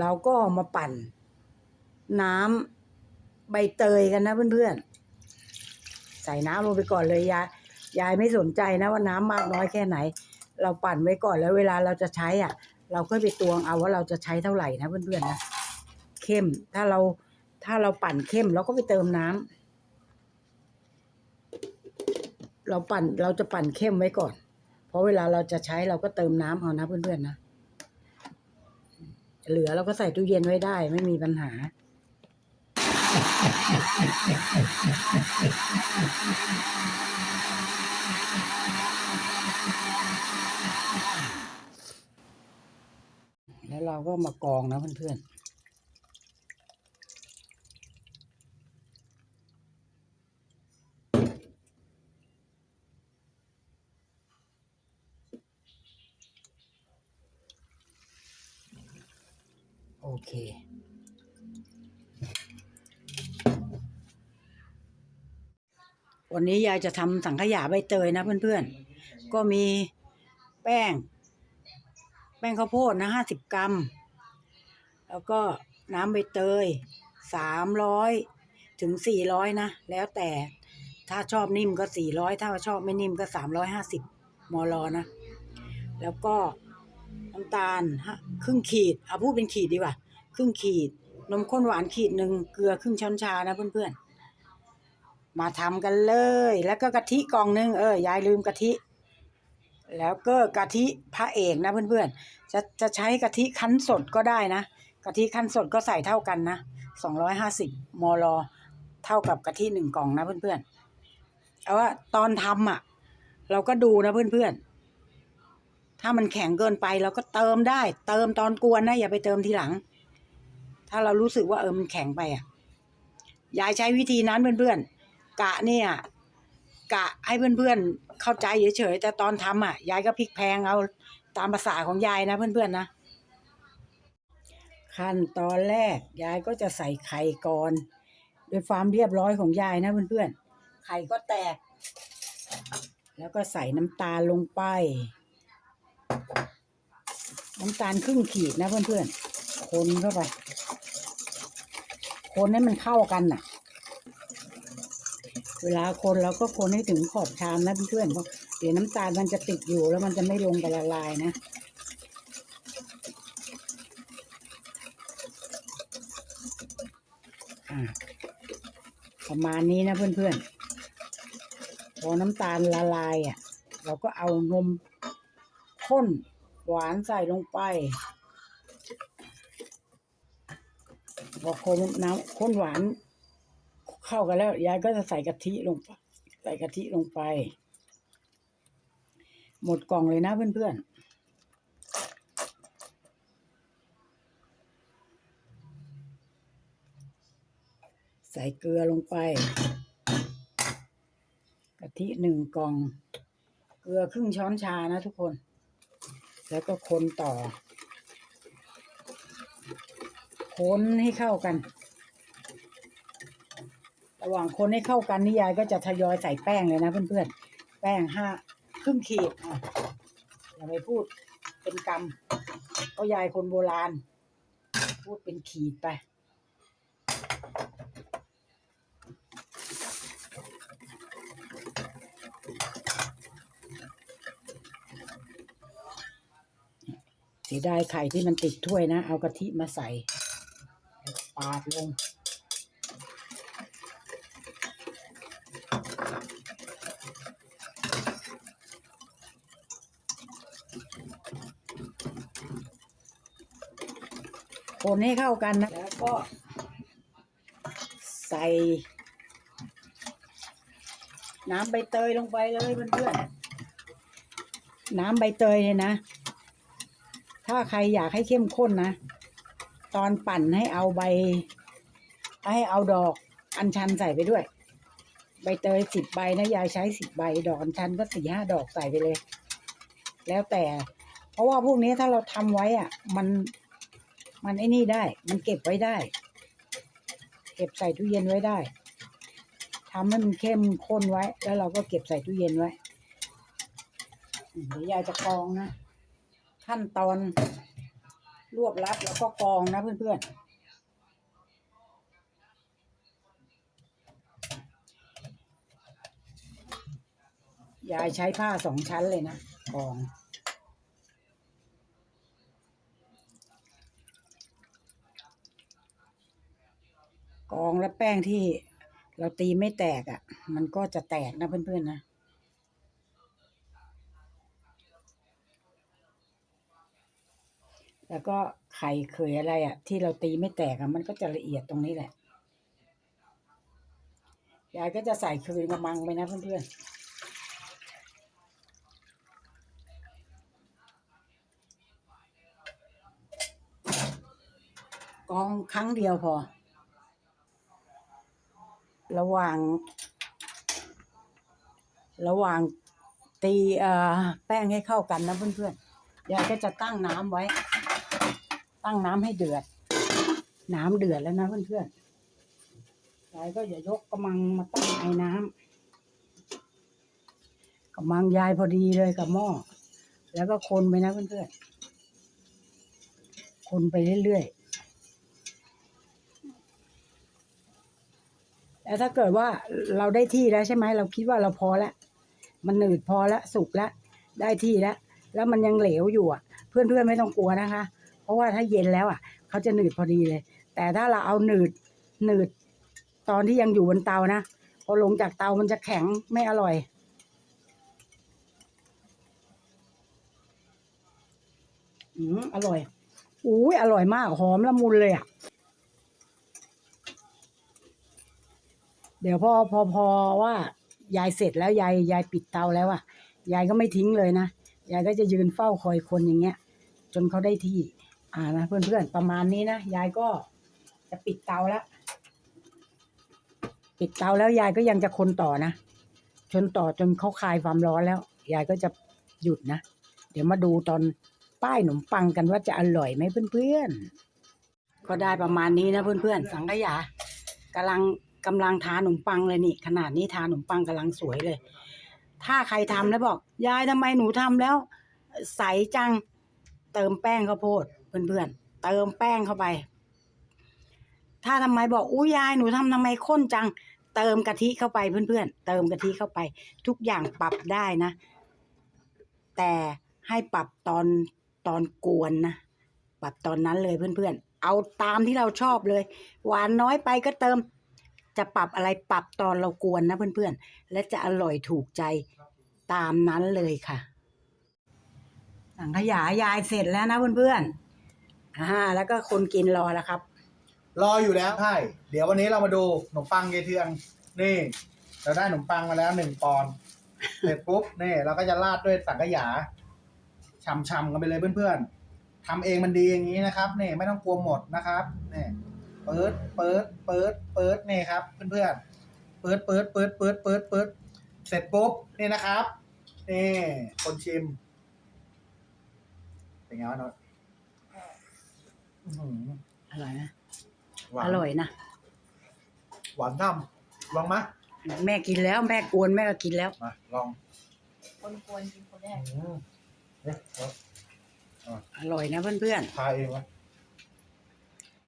เราก็มาปั่น น้ำใบเตยกันนะเพื่อนๆ ใส่น้ำลงไปก่อนเลยยายยายไม่สนใจนะว่าน้ำมากน้อยแค่ไหน เราปั่นไว้ก่อนแล้วเวลาเราจะใช้อะ เราค่อยไปตวงเอาว่าเราจะใช้เท่าไหร่นะเพื่อนๆนะเข้มถ้าเราถ้าเราปั่นเข้มเราก็ไปเติมน้ำเราปั่นเราจะปั่นเข้มไว้ก่อน เพราะเวลาเราจะใช้เราก็เติมน้ำเอานะเพื่อนๆนะ เหลือเราก็ใส่ตู้เย็นไว้ได้ไม่มีปัญหา แล้วเราก็มากองนะเพื่อนๆ เค วันนี้ยายจะทำสังขยาใบเตยนะเพื่อนๆ ก็มีแป้ง แป้งข้าวโพดนะห้าสิบกรัม แล้วก็น้ำใบเตยสามร้อยถึงสี่ร้อยนะ แล้วแต่ถ้าชอบนิ่มก็สี่ร้อยถ้าชอบไม่นิ่มก็สามร้อยห้าสิบมลนะ แล้วก็น้ำตาลฮะครึ่งขีดเอาพูดเป็นขีดดีกว่า ครึ่งขีด นมข้นหวานขีดหนึ่งเกลือครึ่งช้อนชานะเพื่อนๆ มาทำกันเลย แล้วก็กะทิกล่องหนึ่งเออยายลืมกะทิ แล้วก็กะทิพระเอกนะเพื่อนๆ จะจะใช้กะทิคั้นสดก็ได้นะกะทิคั้นสดก็ใส่เท่ากันนะสองร้อยห้าสิบมลเท่ากับกะทิหนึ่งกล่องนะเพื่อนๆเอาว่าตอนทำอะ เราก็ดูนะเพื่อนๆถ้ามันแข็งเกินไปเราก็เติมได้ เติมตอนกวนนะอย่าไปเติมทีหลัง ถ้าเรารู้สึกว่าเออมันแข็งไปอะยายใช้วิธีนั้นเพื่อนๆกะเนี่ยกะให้เพื่อนๆเข้าใจเฉยๆแต่ตอนทำอะยายก็พลิกแพงเอาตามภาษาของยายนะเพื่อนๆนะขั้นตอนแรกยายก็จะใส่ไข่ก่อนด้วยความเรียบร้อยของยายนะเพื่อนๆไข่ก็แตก แล้วก็ใส่น้ำตาลลงไป น้ำตาลครึ่งขีดนะเพื่อนๆคนเข้าไป คนให้มันเข้ากันน่ะ เวลาคนเราก็คนให้ถึงขอบชามนะเพื่อนเพราะเดี๋ยวน้ำตาลมันจะติดอยู่แล้วมันจะไม่ลงไปละลายนะอะประมาณนี้นะเพื่อนๆ พอน้ำตาลละลายอะ เราก็เอานมข้นหวานใส่ลงไป พอคนน้ำข้นหวาน เข้ากันแล้ว ยายก็จะใส่กะทิลงไปใส่กะทิลงไป หมดกล่องเลยนะเพื่อนๆใส่เกลือลงไป กะทิหนึ่งกล่อง เกลือครึ่งช้อนชานะทุกคน แล้วก็คนต่อ คนให้เข้ากัน ระหว่างคนให้เข้ากันนี่ยายก็จะทยอยใส่แป้งเลยนะเพื่อนๆ แป้งห้าครึ่งขีดอย่าไปพูดเป็นกำเพราะยายคนโบราณ พูดเป็นขีดไปเสียดายไข่ที่มันติดถ้วยนะ เอากะทิมาใส่ ปาดลงคนให้เข้ากันนะ แล้วก็ ใส่ น้ำใบเตยลงไปเลยเพื่อนๆ น้ำใบเตยเนี่ยนะ ถ้าใครอยากให้เข้มข้นนะ ตอนปั่นให้เอาใบ ให้เอาดอกอัญชันใส่ไปด้วย ใบเตยสิบใบนะยายใช้สิบใบ ดอกอัญชันก็สี่ห้าดอกใส่ไปเลย แล้วแต่ เพราะว่าพวกนี้ถ้าเราทำไว้อะ มันมันไอ้นี่ได้ มันเก็บไว้ได้ เก็บใส่ตู้เย็นไว้ได้ทำให้มันเข้มข้นไว้ แล้วเราก็เก็บใส่ตู้เย็นไว้เดี๋ยวยายจะกรองนะขั้นตอน รวบรัดแล้วก็กองนะเพื่อนๆ ยายใช้ผ้าสองชั้นเลยนะ กองกองแล้วแป้งที่เราตีไม่แตกอะ่ะ มันก็จะแตกนะเพื่อนๆนะ แล้วก็ไข่เขยอะไรอะ่ะ ที่เราตีไม่แตกอะ่ะ มันก็จะละเอียดตรงนี้แหละยายก็จะใส่คืนกระมังไปนะเพื่อนๆกองครั้งเดียวพอ ระหว่าง ระหว่างตีเอ่อแป้งให้เข้ากันนะเพื่อนๆยายก็จะตั้งน้ำไว้ ตั้งน้ำให้เดือด น้ำเดือดแล้วนะเพื่อนๆยายก็อย่ายกกระมังมาตั้งไอ้น้ำกระมังยายพอดีเลยกับหม้อแล้วก็คนไปนะเพื่อนๆคนไปเรื่อยๆแล้วถ้าเกิดว่าเราได้ที่แล้วใช่ไหมเราคิดว่าเราพอแล้วมันหนืดพอแล้วสุกแล้วได้ที่แล้วแล้วมันยังเหลวอยู่อะ เพื่อนๆไม่ต้องกลัวนะคะ ราะว่าถ้าเย็นแล้วอะเขาจะหนืดพอดีเลย แต่ถ้าเราเอาหนืดหนืดตอนที่ยังอยู่บนเตานะพอลงจากเตามันจะแข็งไม่อร่อย อืมอร่อยอุ้ยอร่อยมากหอมละมุนเลยอะเดี๋ยวพอพอพอว่ายายเสร็จแล้วยายยายปิดเตาแล้วอะยายก็ไม่ทิ้งเลยนะยายก็จะยืนเฝ้าคอยคนอย่างเงี้ย จนเขาได้ที่ อ่านะเพื่อนๆประมาณนี้นะยายก็จะปิดเตาแล้วปิดเตาแล้วยายก็ยังจะคนต่อนะจนต่อจนเขาคลายความร้อนแล้ว ยายก็จะหยุดนะ เดี๋ยวมาดูตอนป้ายขนมปังกันว่าจะอร่อยไหมเพื่อนๆก็ได้ประมาณนี้นะเพื่อนๆสังขยากำลังกำลังทาขนมปังเลยนี่ ขนาดนี้ทาขนมปังกำลังสวยเลย ถ้าใครทำแล้วบอก ยายทำไมหนูทำแล้ว ใสจังเติมแป้งข้าวโพด เพื่อนๆเติมแป้งเข้าไป ถ้าทำไมบอกอู้ยยายหนูทำทำไมข้นจัง เติมกะทิเข้าไปเพื่อนๆเติมกะทิเข้าไป ทุกอย่างปรับได้นะ แต่ให้ปรับตอนตอนกวนนะปรับตอนนั้นเลยเพื่อนๆเอาตามที่เราชอบเลย หวานน้อยไปก็เติม จะปรับอะไรปรับตอนเรากวนนะเพื่อนๆและจะอร่อยถูกใจตามนั้นเลยค่ะสังขยายายเสร็จแล้วนะเพื่อนๆ อ่าแล้วก็คนกินรอแล้วครับ รออยู่แล้วใช่เดี๋ยววันนี้เรามาดูขนมปังเยายเทือง นี่ เราได้ขนมปังมาแล้วหนึ่งปอนด์เสร็จปุ๊บนี่ เราก็จะราดด้วยสังขยาช่ำๆกันไปเลยเพื่อนๆทำเองมันดีอย่างนี้นะครับนี่ไม่ต้องกลัวหมดนะครับนี่เปิดเปิดเปิดเปิดนี่ครับเพื่อนๆเปิดเปิดเปิดเปิดเปิดเปิดเสร็จปุ๊บนี่นะครับนี่คนชิมเป็นไงวะโนต อื้อหืออร่อยนะ หวานอร่อยนะ หวานน้ำลองมะแม่กินแล้วแม่กวนแม่ก็กินแล้ว มาลองคนควรกินคนแรกอืมเอ๊ะเอาอร่อยนะเพื่อนทาเองวะ